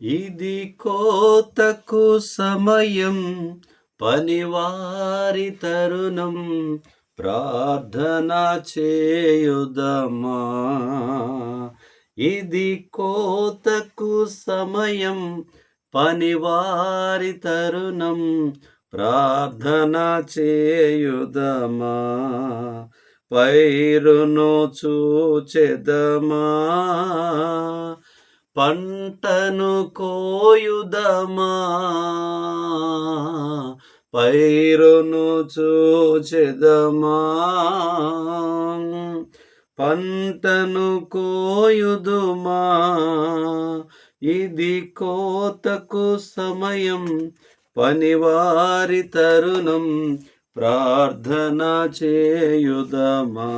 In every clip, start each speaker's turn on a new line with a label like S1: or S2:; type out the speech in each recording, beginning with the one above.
S1: ఇది కోతకు సమయం పనివారి తరుణం ప్రార్థన చేయుదమా? ఇది కోతకు సమయం పనివారి తరుణం ప్రార్థన చేయుదమా? పైరును చూచెదమా? పంటను కోయుదమా? పైరును చూచెదమా? పంటను కోయుదుమా? ఇది కోతకు సమయం పనివారి తరుణం ప్రార్థన చేయుదమా?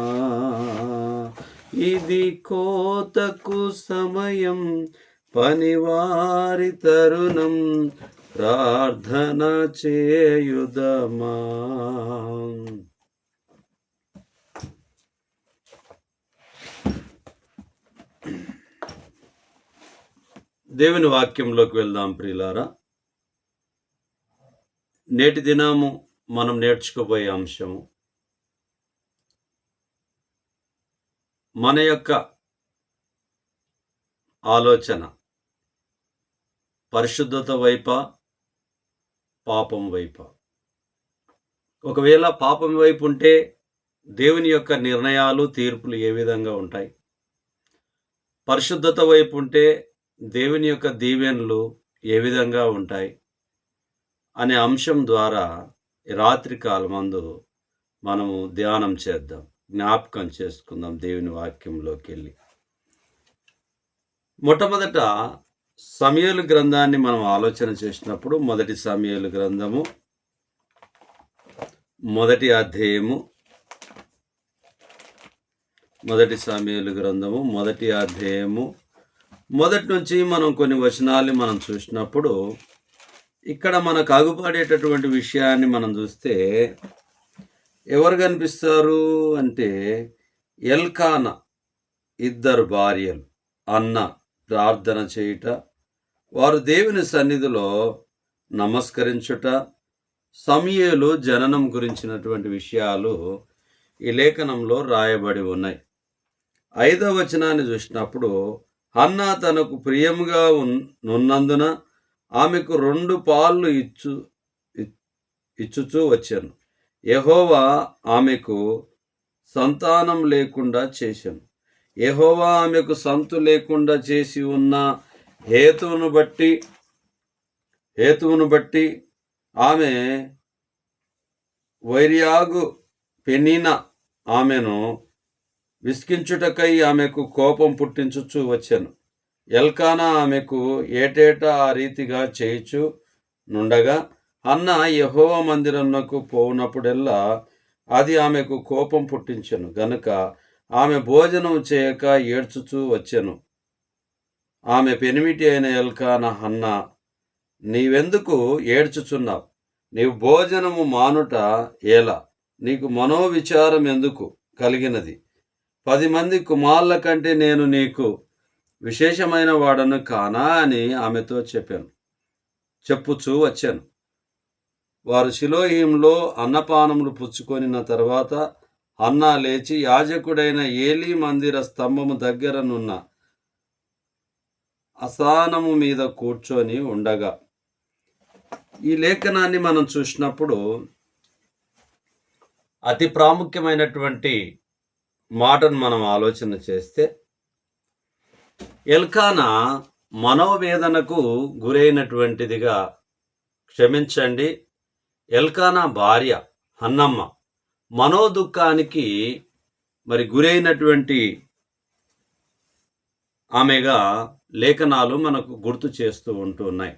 S1: ఇది కోతకు సమయం పనివారి తరుణం ప్రార్థన చేయుదమా. దేవుని వాక్యంలోకి వెళ్దాం ప్రియులారా. నేటి దినము మనం నేర్చుకోబోయే అంశము మన యొక్క ఆలోచన పరిశుద్ధత వైప పాపం వైప. ఒకవేళ పాపం వైపు ఉంటే దేవుని యొక్క నిర్ణయాలు తీర్పులు ఏ విధంగా ఉంటాయి? పరిశుద్ధత వైపు ఉంటే దేవుని యొక్క దీవెనలు ఏ విధంగా ఉంటాయి? అనే అంశం ద్వారా రాత్రి కాలమందు మనము ధ్యానం చేద్దాం. జ్ఞాపకం చేసుకుందాం దేవుని వాక్యంలోకి వెళ్ళి మొట్టమొదట సమయలు గ్రంథాన్ని మనం ఆలోచన చేసినప్పుడు మొదటి సమయలు గ్రంథము మొదటి అధ్యాయము మొదటి సమయలు గ్రంథము మొదటి అధ్యాయము. మొదటి నుంచి మనం కొన్ని వచనాలు మనం చూసినప్పుడు ఇక్కడ మనకు అగుపడేటటువంటి విషయాన్ని మనం చూస్తే ఎవరు కనిపిస్తారు అంటే ఎల్కాన ఇద్దరు భార్యలు. అన్న ప్రార్థన చేయుట వారు దేవుని సన్నిధిలో నమస్కరించుట సమయలు జననం గురించినటువంటి విషయాలు ఈ లేఖనంలో రాయబడి ఉన్నాయి. ఐదవ వచనాన్ని చూసినప్పుడు అన్న తనకు ప్రియంగా ఉన్నందున ఆమెకు రెండు పాళ్ళు ఇచ్చు ఇచ్చుచూ వచ్చాను. యహోవా ఆమెకు సంతానం లేకుండా చేశాను. యహోవా ఆమెకు సంతు లేకుండా చేసి ఉన్న హేతువును బట్టి హేతువును బట్టి ఆమె వైర్యాగు పెనిన ఆమెను విసికించుటకై ఆమెకు కోపం పుట్టించుచు వచ్చాను. ఎల్కానా ఆమెకు ఏటేటా ఆ రీతిగా చేయుచు నుండగా అన్న యహోవ మందిరంకు పోనప్పుడెల్లా అది ఆమెకు కోపం పుట్టించెను. గనుక ఆమె భోజనం చేయక ఏడ్చుచూ వచ్చెను. ఆమె పెనిమిటి అయిన ఎల్కాన అన్న నీవెందుకు ఏడ్చుచున్నావు? నీవు భోజనము మానుట ఎలా? నీకు మనోవిచారం ఎందుకు కలిగినది? పది మంది కుమార్ల కంటే నేను నీకు విశేషమైన వాడను కానా అని ఆమెతో చెప్పాను. చెప్పుచూ వచ్చాను. వారు శిలోహీంలో అన్నపానములు పుచ్చుకొనిన తర్వాత అన్నా లేచి యాజకుడైన ఏలీ మందిర స్తంభము దగ్గరనున్న అసానము మీద కూర్చొని ఉండగా. ఈ లేఖనాన్ని మనం చూసినప్పుడు అతి ప్రాముఖ్యమైనటువంటి మాటను మనం ఆలోచన చేస్తే ఎల్కానా మనోవేదనకు గురైనటువంటిదిగా క్షమించండి ఎల్కానా భార్య హన్నమ్మ మనోదుఖానికి మరి గురైనటువంటి ఆమెగా లేఖనాలు మనకు గుర్తు చేస్తూ ఉంటున్నాయి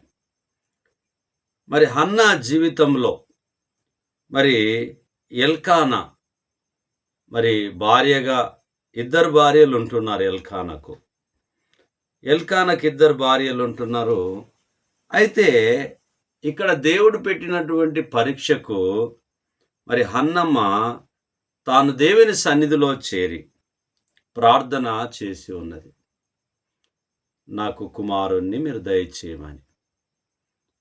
S1: మరి హన్న జీవితంలో మరి ఎల్కానా మరి భార్యగా ఇద్దరు భార్యలు ఉంటున్నారు ఎల్కానకు. ఎల్కానాకి ఇద్దరు భార్యలు ఉంటున్నారు. అయితే ఇక్కడ దేవుడు పెట్టినటువంటి పరీక్షకు మరి హన్నమ్మ తాను దేవుని సన్నిధిలో చేరి ప్రార్థన చేసి ఉన్నది. నాకు కుమారుణ్ణి మీరు దయచేయమని.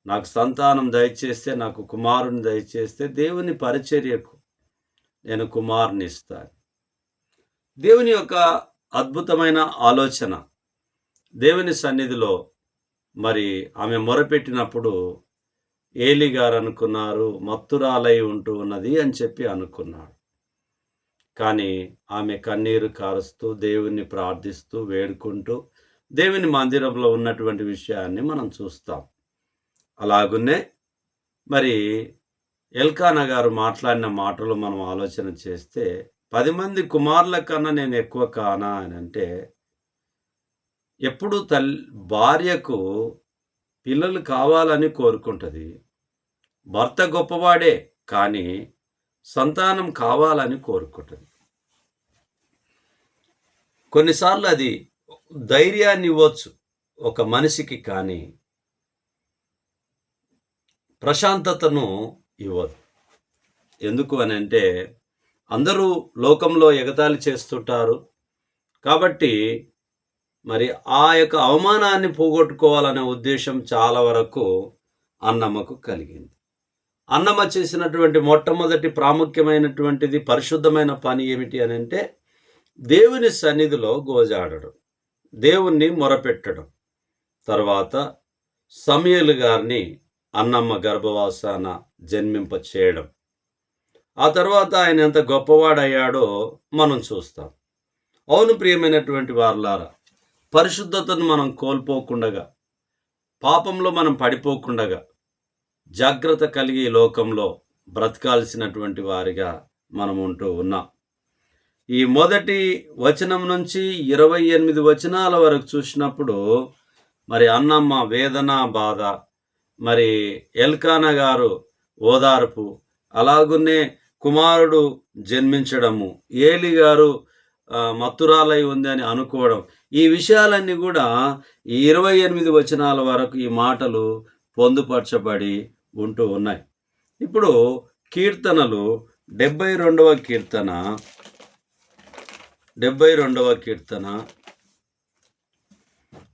S1: నాకు సంతానం దయచేస్తే నాకు కుమారుని దయచేస్తే దేవుని పరిచర్యకు నేను కుమారుని ఇస్తాను. దేవుని యొక్క అద్భుతమైన ఆలోచన దేవుని సన్నిధిలో మరి ఆమె మొరపెట్టినప్పుడు ఏలి గారు అనుకున్నారు మత్తురాలై ఉంటూ ఉన్నది అని చెప్పి అనుకున్నాడు. కానీ ఆమె కన్నీరు కారుస్తూ దేవుణ్ణి ప్రార్థిస్తూ వేడుకుంటూ దేవుని మందిరంలో ఉన్నటువంటి విషయాన్ని మనం చూస్తాం. అలాగునే మరి ఎల్కానా గారు మాట్లాడిన మాటలు మనం ఆలోచన చేస్తే పది మంది కుమారుల కన్నా నేను ఎక్కువ కానా అని అంటే ఎప్పుడు తల్లి భార్యకు పిల్లలు కావాలని కోరుకుంటుంది. భర్త గొప్పవాడే కానీ సంతానం కావాలని కోరుకుంటుంది. కొన్నిసార్లు అది ధైర్యాన్ని ఇవ్వచ్చు ఒక మనిషికి కానీ ప్రశాంతతను ఇవ్వదు. ఎందుకు అని అంటే అందరూ లోకంలో ఎగతాళి చేస్తుంటారు. కాబట్టి మరి ఆ యొక్క అవమానాన్ని పోగొట్టుకోవాలనే ఉద్దేశం చాలా వరకు అన్నమ్మకు కలిగింది. అన్నమ్మ చేసినటువంటి మొట్టమొదటి ప్రాముఖ్యమైనటువంటిది పరిశుద్ధమైన పని ఏమిటి అని అంటే దేవుని సన్నిధిలో గోజాడడం దేవుణ్ణి మొరపెట్టడం. తర్వాత సమయలు గారిని అన్నమ్మ గర్భవాసాన జన్మింప చేయడం. ఆ తర్వాత ఆయన ఎంత గొప్పవాడయ్యాడో మనం చూస్తాం. అవును ప్రియమైనటువంటి వారులారా పరిశుద్ధతను మనం కోల్పోకుండగా పాపంలో మనం పడిపోకుండగా జాగ్రత్త కలిగి ఈ లోకంలో బ్రతకాల్సినటువంటి వారిగా మనం ఉంటూ ఉన్నాం. ఈ మొదటి వచనం నుంచి ఇరవై ఎనిమిది వచనాల వరకు చూసినప్పుడు మరి అన్నమ్మ వేదన బాధ మరి ఎల్కానా గారు ఓదార్పు అలాగునే కుమారుడు జన్మించడము ఏలి గారు మత్తురాలై ఉంది అని అనుకోవడం ఈ విషయాలన్నీ కూడా ఈ ఇరవై ఎనిమిది వచనాల వరకు ఈ మాటలు పొందుపరచబడి ఉంటూ ఉన్నాయి. ఇప్పుడు కీర్తనలు డెబ్బై రెండవ కీర్తన డెబ్బై రెండవ కీర్తన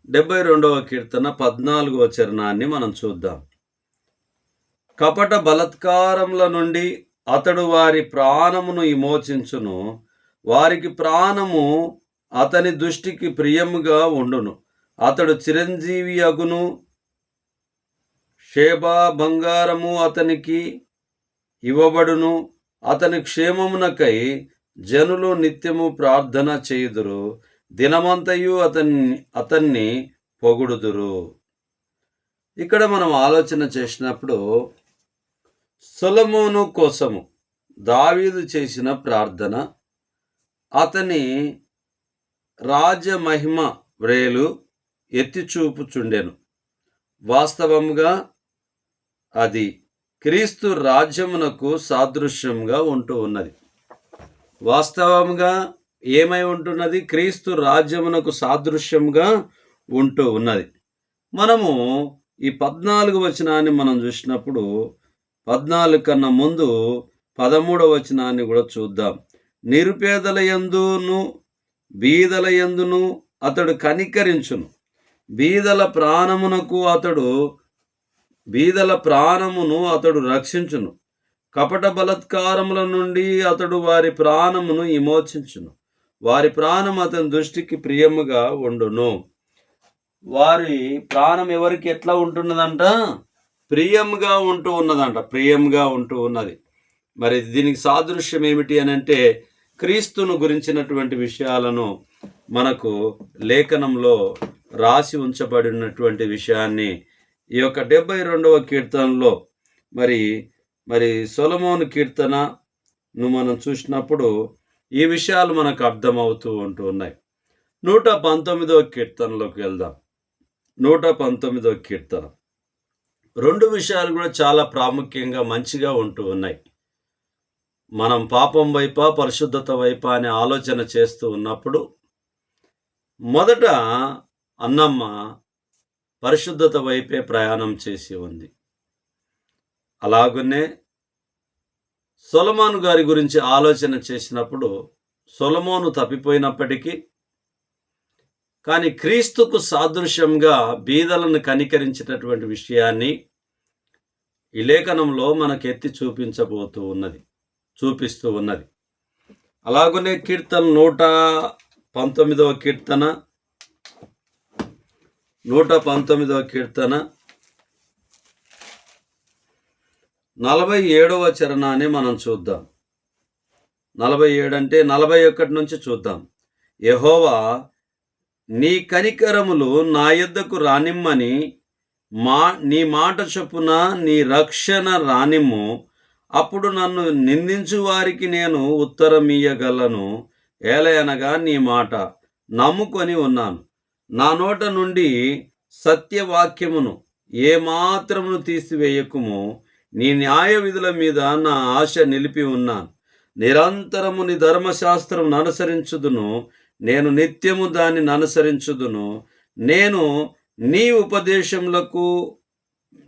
S1: డెబ్బై రెండవ కీర్తన పద్నాలుగవ చరణాన్ని మనం చూద్దాం. కపట బలత్కారముల నుండి అతడు వారి ప్రాణమును విమోచించును. వారికి ప్రాణము అతని దృష్టికి ప్రియముగా ఉండును. అతడు చిరంజీవి అగును. షేబా బంగారము అతనికి ఇవ్వబడును. అతని క్షేమమునకై జనులు నిత్యము ప్రార్థన చేయుదురు. దినమంతయు అతన్ని అతన్ని పొగుడుదురు. ఇక్కడ మనం ఆలోచన చేసినప్పుడు సులమును కోసము దావీదు చేసిన ప్రార్థన అతని రాజమహిమ వ్రేలు ఎత్తిచూపుచుండెను వాస్తవంగా అది క్రీస్తు రాజ్యమునకు సాదృశ్యంగా ఉంటూ ఉన్నది. వాస్తవంగా ఏమై ఉంటున్నది? క్రీస్తు రాజ్యమునకు సాదృశ్యంగా ఉంటూ ఉన్నది. మనము ఈ పద్నాలుగు వచనాన్ని మనం చూసినప్పుడు పద్నాలుగు కన్నా ముందు పదమూడవ వచనాన్ని కూడా చూద్దాం. నిరుపేదల యందును బీదల యందును అతడు కనికరించును. బీదల ప్రాణమునకు అతడు బీదల ప్రాణమును అతడు రక్షించును. కపట బలత్కారముల నుండి అతడు వారి ప్రాణమును విమోచించును. వారి ప్రాణం అతని దృష్టికి ప్రియముగా ఉండును. వారి ప్రాణం ఎవరికి ఎట్లా ఉంటున్నదంట? ప్రియంగా ఉంటూ ఉన్నదంట. ప్రియంగా ఉంటూ ఉన్నది. మరి దీనికి సాదృశ్యం ఏమిటి అని అంటే క్రీస్తును గురించినటువంటి విషయాలను మనకు లేఖనంలో రాసి ఉంచబడినటువంటి విషయాన్ని ఈ యొక్క డెబ్బై రెండవ కీర్తనలో మరి మరి సొలమోను కీర్తనను మనం చూసినప్పుడు ఈ విషయాలు మనకు అర్థమవుతూ ఉంటూ ఉన్నాయి. నూట పంతొమ్మిదవ కీర్తనలోకి వెళ్దాం. నూట పంతొమ్మిదవ కీర్తన. రెండు విషయాలు కూడా చాలా ప్రాముఖ్యంగా మంచిగా ఉంటూ ఉన్నాయి. మనం పాపం వైపా పరిశుద్ధత వైపా అనే ఆలోచన చేస్తూ ఉన్నప్పుడు మొదట అన్నమ్మ పరిశుద్ధత వైపే ప్రయాణం చేసి ఉంది. అలాగనే సొలమోను గారి గురించి ఆలోచన చేసినప్పుడు సొలమోను తప్పిపోయినప్పటికీ కానీ క్రీస్తుకు సాదృశ్యంగా బీదలను కనికరించినటువంటి విషయాన్ని ఈ లేఖనంలో మనకు ఎత్తి చూపించబోతూ ఉన్నది చూపిస్తూ ఉన్నది. అలాగనే కీర్తన నూట పంతొమ్మిదవ కీర్తన నూట పంతొమ్మిదవ కీర్తన. నలభై ఏడవ చరణాన్ని మనం చూద్దాం. నలభై ఏడు అంటే నలభై ఒకటి నుంచి చూద్దాం. యహోవా నీ కనికరములు నా యొద్దకు రానిమ్మని మా నీ మాట చొప్పున నీ రక్షణ రానిమ్ము. అప్పుడు నన్ను నిందించు వారికి నేను ఉత్తరం ఇయ్యగలను ఏలయనగా నీ మాట నమ్ముకొని ఉన్నాను. నా నోట నుండి సత్యవాక్యమును ఏమాత్రమును తీసివేయకుము. నీ న్యాయ విధుల మీద నా ఆశ నిలిపి ఉన్నాను. నిరంతరము నీ ధర్మశాస్త్రం అనుసరించుదును. నేను నిత్యము దానిని అనుసరించుదును. నేను నీ ఉపదేశములకు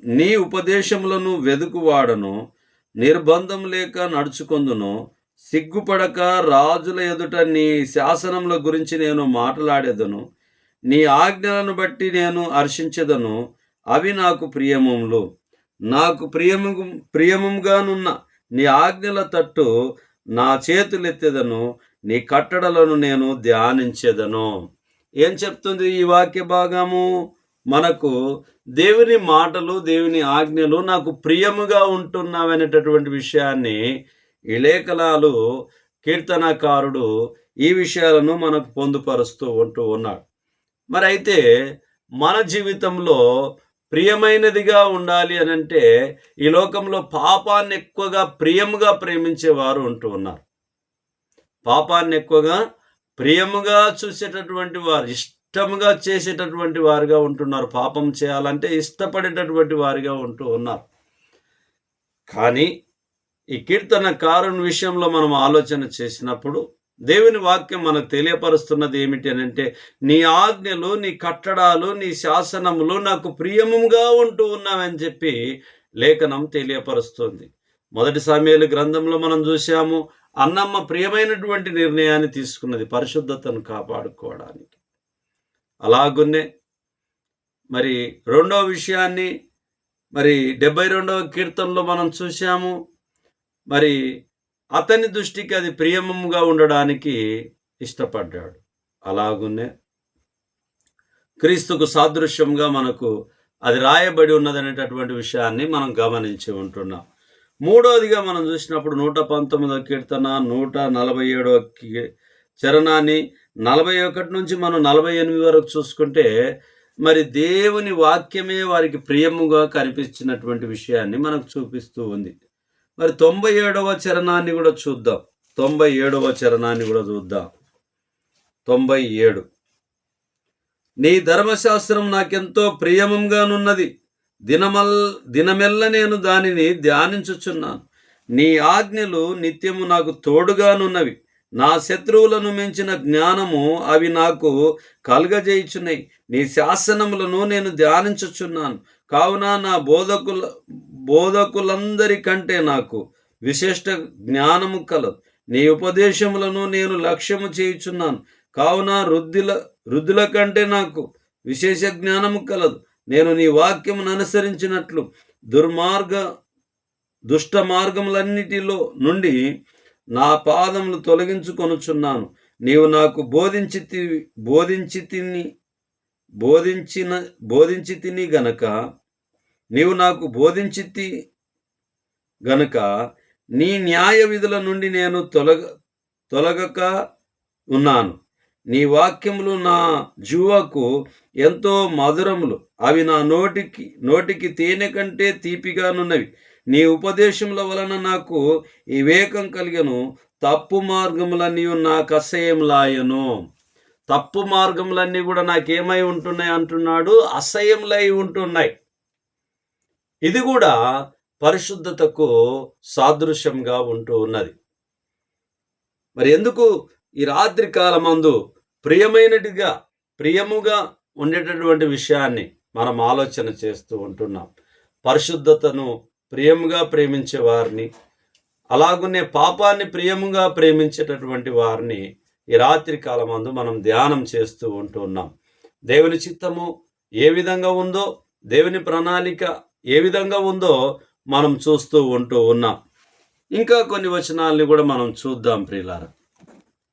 S1: నీ ఉపదేశములను వెదుకువాడను. నిర్బంధం లేక నడుచుకొందును. సిగ్గుపడక రాజుల ఎదుట నీ శాసనముల గురించి నేను మాట్లాడేదను. నీ ఆజ్ఞలను బట్టి నేను హర్షించెదను. అవి నాకు ప్రియమములు నాకు ప్రియము ప్రియముగానున్న నీ ఆజ్ఞల తట్టు నా చేతులెత్తెదను. నీ కట్టడలను నేను ధ్యానించెదను. ఏం చెప్తుంది ఈ వాక్య భాగము? మనకు దేవుని మాటలు దేవుని ఆజ్ఞలు నాకు ప్రియముగా ఉంటున్నావనేటటువంటి విషయాన్ని ఈ లేఖనాలు కీర్తనకారుడు ఈ విషయాలను మనకు పొందుపరుస్తూ ఉంటూ ఉన్నాడు. మరి అయితే మన జీవితంలో ప్రియమైనదిగా ఉండాలి అని అంటే ఈ లోకంలో పాపాన్ని ఎక్కువగా ప్రియముగా ప్రేమించేవారు ఉంటూ ఉన్నారు. పాపాన్ని ఎక్కువగా ప్రియముగా చూసేటటువంటి వారు ఇష్టముగా చేసేటటువంటి వారుగా ఉంటున్నారు. పాపం చేయాలంటే ఇష్టపడేటటువంటి వారిగా ఉంటూ ఉన్నారు. కానీ ఈ కీర్తన కారుని విషయంలో మనం ఆలోచన చేసినప్పుడు దేవుని వాక్యం మనకు తెలియపరుస్తున్నది ఏమిటి అని అంటే నీ ఆజ్ఞలు నీ కట్టడాలు నీ శాసనములు నాకు ప్రియముగా ఉంటూ ఉన్నావని చెప్పి లేఖనం తెలియపరుస్తుంది. మొదటి సమయాలు గ్రంథంలో మనం చూసాము అన్నమ్మ ప్రియమైనటువంటి నిర్ణయాన్ని తీసుకున్నది పరిశుద్ధతను కాపాడుకోవడానికి. అలాగున్నే మరి రెండవ విషయాన్ని మరి డెబ్బై రెండవ కీర్తనలో మనం చూసాము మరి అతని దృష్టికి అది ప్రియముగా ఉండడానికి ఇష్టపడ్డాడు. అలాగునే క్రీస్తుకు సాదృశ్యంగా మనకు అది రాయబడి ఉన్నదనేటటువంటి విషయాన్ని మనం గమనించి ఉంటున్నాం. మూడవదిగా మనం చూసినప్పుడు నూట పంతొమ్మిదవ కీర్తన నూట నలభై ఏడవ చరణాన్ని నలభై ఒకటి నుంచి మనం నలభై ఎనిమిది వరకు చూసుకుంటే మరి దేవుని వాక్యమే వారికి ప్రియముగా కనిపించినటువంటి విషయాన్ని మనకు చూపిస్తూ ఉంది. మరి తొంభై ఏడవ చరణాన్ని కూడా చూద్దాం. తొంభై ఏడవ చరణాన్ని కూడా చూద్దాం. తొంభై ఏడు. నీ ధర్మశాస్త్రం నాకెంతో ప్రియమంగానున్నది. దినమల్ దినమెల్ల నేను దానిని ధ్యానించుచున్నాను. నీ ఆజ్ఞలు నిత్యము నాకు తోడుగానున్నవి. నా శత్రువులను మించిన జ్ఞానము అవి నాకు కలుగజేయుచున్నాయి. నీ శాసనములను నేను ధ్యానించుచున్నాను. కావున నా బోధకుల బోధకులందరికంటే నాకు విశిష్ట జ్ఞానము కలదు. నీ ఉపదేశములను నేను లక్ష్యము చేయుచున్నాను. కావున వృద్ధుల వృద్ధుల కంటే నాకు విశేష జ్ఞానము కలదు. నేను నీ వాక్యమును అనుసరించినట్లు దుర్మార్గ దుష్ట మార్గములన్నిటిలో నుండి నా పాదములు తొలగించుకొనుచున్నాను. నీవు నాకు బోధించి బోధించి తిని బోధించిన బోధించి తిని గనక నీవు నాకు బోధించితి గనుక నీ న్యాయ విధుల నుండి నేను తొలగ తొలగక ఉన్నాను. నీ వాక్యములు నా జువకు ఎంతో మధురములు. అవి నా నోటికి నోటికి తేనె కంటే తీపిగానున్నవి. నీ ఉపదేశముల వలన నాకు వివేకం కలిగను. తప్పు మార్గములన్నీ నాకు అసహ్యంలాయను తప్పు మార్గములన్నీ కూడా నాకేమై ఉంటున్నాయి అంటున్నాడు? అసహ్యంలై ఉంటున్నాయి. ఇది కూడా పరిశుద్ధతకు సాదృశ్యంగా ఉంటూ ఉన్నది. మరి ఎందుకు ఈ రాత్రి కాలమందు ప్రియమైనటిగా ప్రియముగా ఉండేటటువంటి విషయాన్ని మనం ఆలోచన చేస్తూ ఉంటున్నాం. పరిశుద్ధతను ప్రియముగా ప్రేమించే వారిని అలాగునే పాపాన్ని ప్రియముగా ప్రేమించేటటువంటి వారిని ఈ రాత్రి కాలమందు మనం ధ్యానం చేస్తూ ఉంటున్నాం. దేవుని చిత్తము ఏ విధంగా ఉందో దేవుని ప్రణాళిక ఏ విధంగా ఉందో మనం చూస్తూ ఉంటూ ఉన్నాం. ఇంకా కొన్ని వచనాల్ని కూడా మనం చూద్దాం ప్రియులారా.